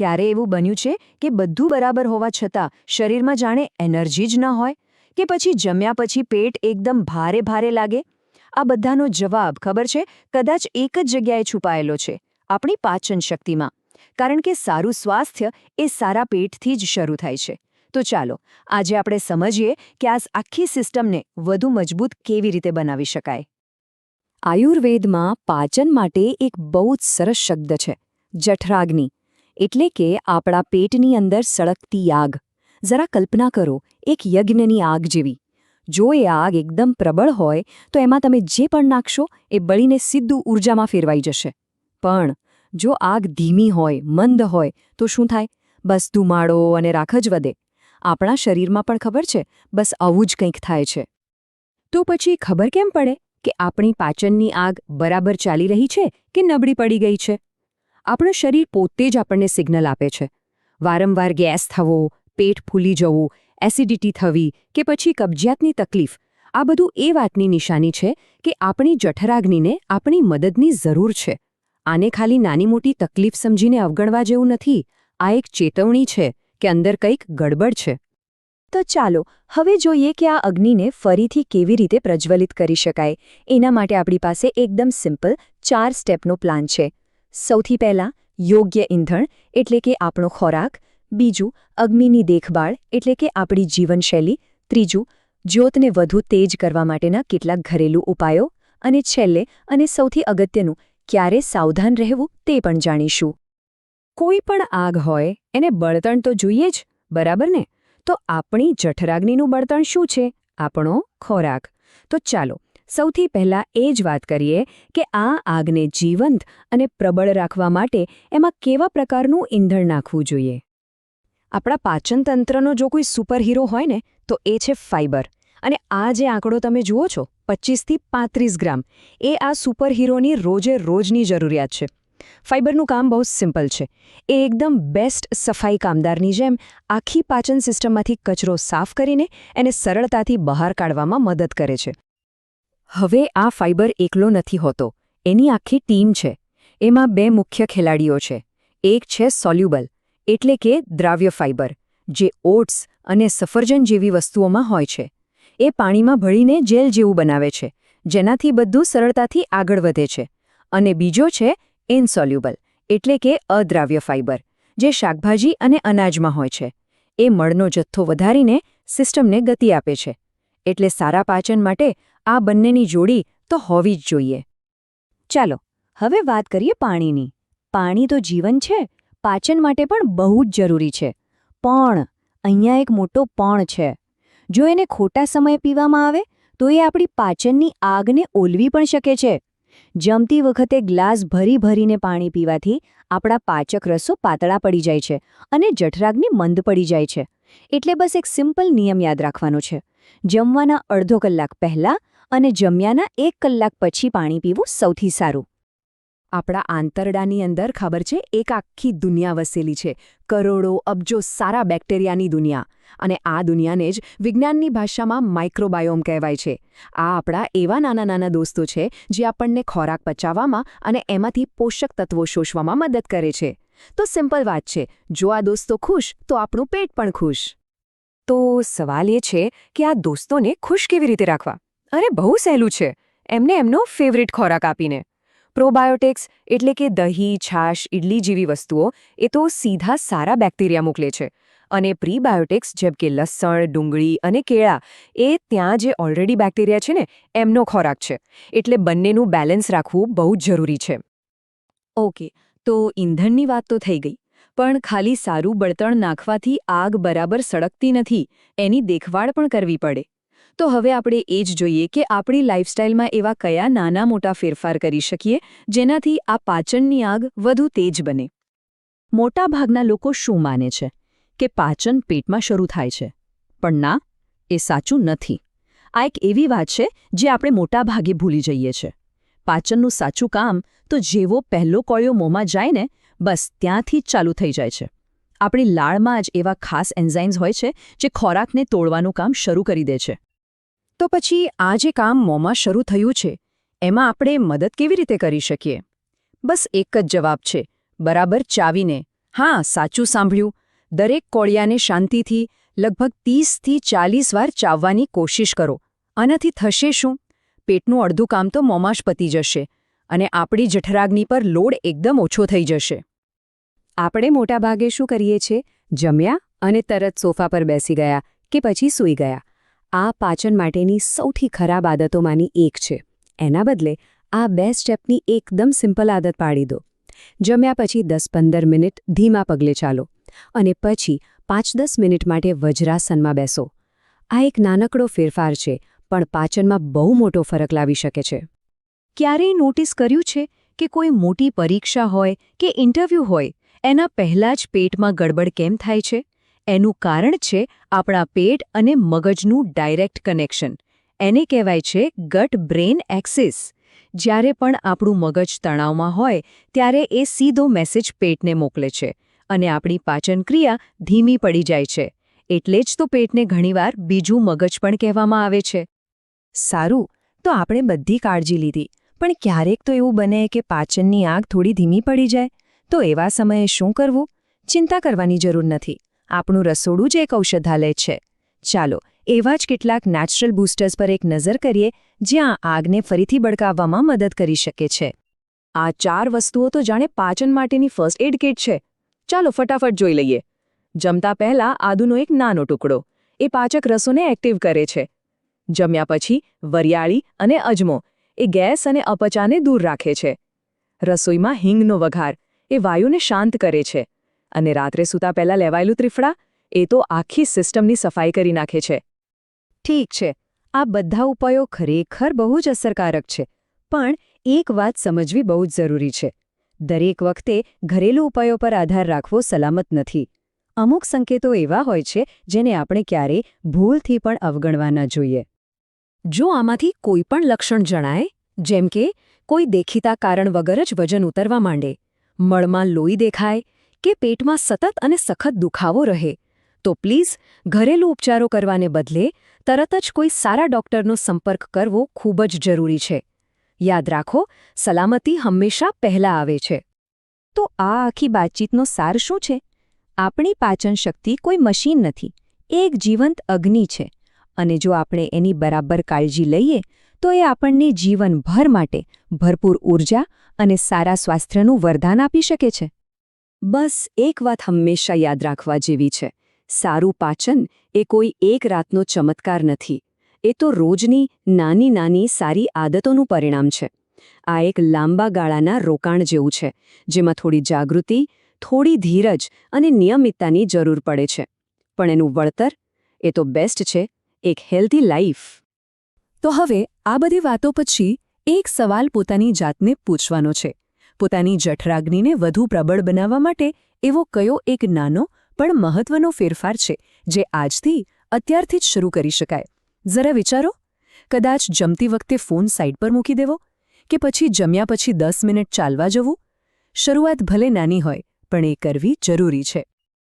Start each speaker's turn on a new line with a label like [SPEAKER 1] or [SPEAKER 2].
[SPEAKER 1] ક્યારે એવું બન્યું છે કે બધું બરાબર હોવા છતાં શરીરમાં જાણે એનર્જી જ ન હોય? કે પછી જમ્યા પછી પેટ એકદમ ભારે ભારે લાગે? આ બધાનો જવાબ ખબર છે? કદાચ એક જ જગ્યાએ છુપાયેલો છે, આપણી પાચન શક્તિમાં. કારણ કે સારું સ્વાસ્થ્ય એ સારા પેટથી જ શરૂ થાય છે. તો ચાલો, આજે આપણે સમજીએ કે આ આખી સિસ્ટમને વધુ મજબૂત કેવી રીતે બનાવી શકાય. આયુર્વેદમાં પાચન માટે એક બહુ જ સરસ શબ્દ છે, જઠરાગ્નિ. એટલે કે આપણા પેટની અંદર સળગતી આગ જરા કલ્પના કરો, એક યજ્ઞની આગ જેવી. જો એ આગ એકદમ પ્રબળ હોય, તો એમાં તમે જે પણ નાખશો, એ બળીને સીધું ઊર્જામાં ફેરવાઈ જશે. પણ, જો આગ ધીમી હોય, મંદ હોય, તો શું થાય? બસ ધુમાડો અને રાખ જ વધે. આપણા શરીરમાં પણ ખબર છે, બસ આવું જ કંઈક થાય છે. તો પછી ખબર કેમ પડે કે આપણી પાચનની આગ બરાબર ચાલી રહી છે કે નબળી પડી ગઈ છે? આપણું શરીર પોતે જ આપણને સિગ્નલ આપે છે. વારંવાર ગેસ થવો, પેટ ફૂલી જવું, એસિડિટી થવી કે પછી કબજિયાતની તકલીફ, આ બધું એ વાતની નિશાની છે કે આપણી જઠરાગ્નિને આપણી મદદની જરૂર છે. આને ખાલી નાની મોટી તકલીફ સમજીને અવગણવા જેવું નથી. આ એક ચેતવણી છે કે અંદર કંઈક ગડબડ છે. તો ચાલો, હવે જોઈએ કે આ અગ્નિને ફરીથી કેવી રીતે પ્રજ્વલિત કરી શકાય. એના માટે આપણી પાસે એકદમ સિમ્પલ ચાર સ્ટેપનો પ્લાન છે. સૌથી પહેલાં યોગ્ય ઈંધણ, એટલે કે આપણો ખોરાક, બીજું, અગ્નિની દેખભાળ, એટલે કે આપણી જીવનશૈલી, ત્રીજું, જ્યોતને વધુ તેજ કરવા માટેના કેટલાક ઘરેલું ઉપાયો, અને છેલ્લે અને સૌથી અગત્યનું, ક્યારે સાવધાન રહેવું તે પણ જાણીશું. કોઈ પણ આગ હોય, એને બળતણ તો જોઈએ જ, બરાબર ને? તો આપણી જઠરાગ્નિનું બળતણ શું છે? આપણો ખોરાક. તો ચાલો સૌથી પહેલાં એ જ વાત કરીએ કે આ આગને જીવંત અને પ્રબળ રાખવા માટે એમાં કેવા પ્રકારનું ઈંધણ નાખવું જોઈએ? આપણા પાચનતંત્રનો જો કોઈ સુપરહીરો હોય ને, તો એ છે ફાઇબર અને આ જે આંકડો તમે જુઓ છો, પચીસથી પાંત્રીસ ગ્રામ, એ આ સુપરહીરોની રોજે રોજની જરૂરિયાત છે. ફાઇબરનું કામ બહુ સિમ્પલ છે. એ એકદમ બેસ્ટ સફાઈ કામદારની જેમ આખી પાચન સિસ્ટમમાંથી કચરો સાફ કરીને એને સરળતાથી બહાર કાઢવામાં મદદ કરે છે. હવે આ ફાઇબર એકલો નથી હોતો. એની આખી ટીમ છે. એમાં બે મુખ્ય ખેલાડીઓ છે. એક છે સોલ્યુબલ, એટલે કે દ્રાવ્ય ફાઇબર, જે ઓટ્સ અને સફરજન જેવી વસ્તુઓમાં હોય છે. એ પાણીમાં ભળીને જેલ જેવું બનાવે છે, જેનાથી બધું સરળતાથી આગળ વધે છે. અને બીજો છે ઇનસોલ્યુબલ, એટલે કે અદ્રાવ્ય ફાઇબર, જે શાકભાજી અને અનાજમાં હોય છે. એ મળનો જથ્થો વધારીને સિસ્ટમને ગતિ આપે છે. એટલે સારા પાચન માટે આ બંનેની જોડી તો હોવી જ જોઈએ. ચાલો, હવે વાત કરીએ પાણીની. પાણી તો જીવન છે, પાચન માટે પણ બહુ જ જરૂરી છે. પણ, અહીંયા એક મોટો પણ છે. જો એને ખોટા સમયે પીવામાં આવે, તો એ આપણી પાચનની આગને ઓલવી પણ શકે છે. જમતી વખતે ગ્લાસ ભરી ભરીને પાણી પીવાથી આપણા પાચક રસો પાતળા પડી જાય છે અને જઠરાગ્નિ મંદ પડી જાય છે. એટલે બસ એક સિમ્પલ નિયમ યાદ રાખવાનો છે. જમવાના અડધો કલાક પહેલાં અને જમ્યાના એક કલાક પછી પાણી પીવું સૌથી સારું. આપણા આંતરડાની અંદર ખબર છે, એક આખી દુનિયા વસેલી છે. કરોડો, અબજો સારા બેક્ટેરિયાની દુનિયા. અને આ દુનિયાને જ વિજ્ઞાનની ભાષામાં માઇક્રોબાયોમ કહેવાય છે. આ આપણા એવા નાના નાના દોસ્તો છે, જે આપણને ખોરાક પચાવવામાં અને એમાંથી પોષક તત્વો શોષવામાં મદદ કરે છે. તો સિમ્પલ વાત છે, જો આ દોસ્તો ખુશ, તો આપણું પેટ પણ ખુશ. તો સવાલ એ છે કે આ દોસ્તોને ખુશ કેવી રીતે રાખવા? અરે, બહુ સહેલું છે. એમને એમનો ફેવરિટ ખોરાક આપીને. પ્રોબાયોટિક્સ એટલે કે દહીં, છાશ ઇડલી જેવી વસ્તુઓ, એ તો સીધા સારા બેક્ટેરિયા મોકલે છે. અને પ્રીબાયોટિક્સ જેમ કે લસણ, ડુંગળી અને કેળા, એ ત્યાં જે ઓલરેડી બેક્ટેરિયા છે ને, એમનો ખોરાક છે. એટલે બંનેનું બેલેન્સ રાખવું બહુ જ જરૂરી છે. ઓકે, તો ઈંધણની વાત તો થઈ ગઈ. પણ ખાલી સારું બળતણ નાખવાથી આગ બરાબર સળગતી નથી. એની દેખભાળ પણ કરવી પડે. તો હવે આપણે એ જ જોઈએ કે આપણી લાઇફસ્ટાઇલમાં એવા કયા નાના મોટા ફેરફાર કરી શકીએ, જેનાથી આ પાચનની આગ વધુ તેજ બને. મોટાભાગના લોકો શું માને છે? કે પાચન પેટમાં શરૂ થાય છે. પણ ના, એ સાચું નથી. આ એક એવી વાત છે, જે આપણે મોટાભાગે ભૂલી જઈએ છીએ પાચનનું સાચું કામ તો જેવો પહેલો કોળિયો મોંમાં જાય ને, બસ ત્યાંથી જ ચાલુ થઈ જાય છે. આપણી લાળમાં જ એવા ખાસ એન્ઝાઇમ્સ હોય છે, જે ખોરાકને તોડવાનું કામ શરૂ કરી દે છે. તો પછી આ જે કામ મોંમાં શરૂ થયું છે, એમાં આપણે મદદ કેવી રીતે કરી શકીએ? બસ એક જ જવાબ છે, બરાબર ચાવીને. હા, સાચું સાંભળ્યું. દરેક કોળિયાને શાંતિથી લગભગ ત્રીસથી ચાલીસ વાર ચાવવાની કોશિશ કરો. આનાથી થશે શું? પેટનું અડધું કામ તો મોમાં જ પતી જશે અને આપણી જઠરાગ્નિ પર લોડ એકદમ ઓછો થઈ જશે. આપણે મોટાભાગે શું કરીએ છીએ જમ્યા અને તરત સોફા પર બેસી ગયા કે પછી સૂઈ ગયા. આ પાચન માટેની સૌથી ખરાબ આદતોમાંની એક છે. એના બદલે, આ બે સ્ટેપની એકદમ સિમ્પલ આદત પાડી દો. જમ્યા પછી દસ પંદર મિનિટ ધીમા પગલે ચાલો અને પછી પાંચ દસ મિનિટ માટે વજ્રાસનમાં બેસો. આ એક નાનકડો ફેરફાર છે, પણ પાચનમાં બહુ મોટો ફરક લાવી શકે છે. ક્યારેય નોટિસ કર્યું છે કે કોઈ મોટી પરીક્ષા હોય કે ઇન્ટરવ્યૂ હોય, એના પહેલાં જ પેટમાં ગડબડ કેમ થાય છે? એનું કારણ છે આપણા પેટ અને મગજનું ડાયરેક્ટ કનેક્શન. એને કહેવાય છે ગટ બ્રેન એક્સિસ. જ્યારે પણ આપણું મગજ તણાવમાં હોય, ત્યારે એ સીધો મેસેજ પેટને મોકલે છે અને આપણી પાચન ક્રિયા ધીમી પડી જાય છે. એટલે જ તો પેટને ઘણીવાર બીજું મગજ પણ કહેવામાં આવે છે. સારું, તો આપણે બધી કાળજી લીધી. પણ ક્યારેક તો એવું બને કે પાચનની આગ થોડી ધીમી પડી જાય. તો એવા સમયે શું કરવું? ચિંતા કરવાની જરૂર નથી. આપણું રસોડું જ એક ઔષધાલય છે. ચાલો, એવા જ કેટલાક નેચરલ બૂસ્ટર્સ પર એક નજર કરીએ, જ્યાં આગને ફરીથી બળકાવવામાં મદદ કરી શકે છે. આ ચાર વસ્તુઓ તો જાણે પાચન માટેની ફર્સ્ટ એડ કિટ છે. ચાલો ફટાફટ જોઈ લઈએ. જમતા પહેલા આદુનો એક નાનો ટુકડો. એ પાચક રસોને એક્ટિવ કરે છે. જમ્યા પછી વરિયાળી અને અજમો. એ ગેસ અને અપચાને દૂર રાખે છે. રસોઈમાં હિંગનો વઘાર. એ વાયુને શાંત કરે છે. અને રાત્રે સૂતા પહેલાં લેવાયેલું ત્રિફળા, એ તો આખી સિસ્ટમની સફાઈ કરી નાખે છે. ઠીક છે, આ બધા ઉપાયો ખરેખર બહુ જ અસરકારક છે, પણ એક વાત સમજવી બહુ જ જરૂરી છે. દરેક વખતે ઘરેલું ઉપાયો પર આધાર રાખવો સલામત નથી. અમુક સંકેતો એવા હોય છે, જેને આપણે ક્યારેય ભૂલથી પણ અવગણવા ન જોઈએ. જો આમાંથી કોઈ પણ લક્ષણ જણાય, જેમ કે કોઈ દેખીતા કારણ વગર જ વજન ઉતરવા માંડે, મળમાં લોહી દેખાય કે પેટમાં સતત અને સખત દુખાવો રહે, તો પ્લીઝ ઘરેલું ઉપચારો કરવાને બદલે તરત જ કોઈ સારા ડોક્ટરનો સંપર્ક કરવો ખૂબ જ જરૂરી છે. યાદ રાખો, સલામતી હંમેશા પહેલા આવે છે. તો આ આખી વાતચીતનો સાર શું છે? આપણી પાચન શક્તિ કોઈ મશીન નથી એ એક જીવંત અગ્નિ છે. અને જો આપણે એની બરાબર કાળજી લઈએ, તો એ આપણને જીવનભર માટે ભરપૂર ઊર્જા અને સારા સ્વાસ્થ્યનું વરદાન આપી શકે છે. બસ એક વાત હંમેશા યાદ રાખવા જેવી છે. સારું પાચન એ કોઈ એક રાતનો ચમત્કાર નથી. એ તો રોજની નાની નાની સારી આદતોનું પરિણામ છે. આ એક લાંબા ગાળાના રોકાણ જેવું છે, જેમાં થોડી જાગૃતિ, થોડી ધીરજ અને નિયમિતતાની જરૂર પડે છે. પણ એનું વળતર? એ તો બેસ્ટ છે, એક હેલ્ધી લાઈફ. તો હવે આ બધી વાતો પછી એક સવાલ પોતાની જાતને પૂછવાનો છે. પોતાની જઠરાગ્નિને વધુ પ્રબળ બનાવવા માટે એવો કયો એક નાનો પણ મહત્વનો ફેરફાર છે, જે આજથી અત્યારથી જ શરૂ કરી શકાય. જરા વિચારો, કદાચ જમતી વખતે ફોન સાઇડ પર મૂકી દેવો કે પછી જમ્યા પછી દસ મિનિટ ચાલવા જવું? શરૂઆત ભલે નાની હોય, પણ એ કરવી જરૂરી છે.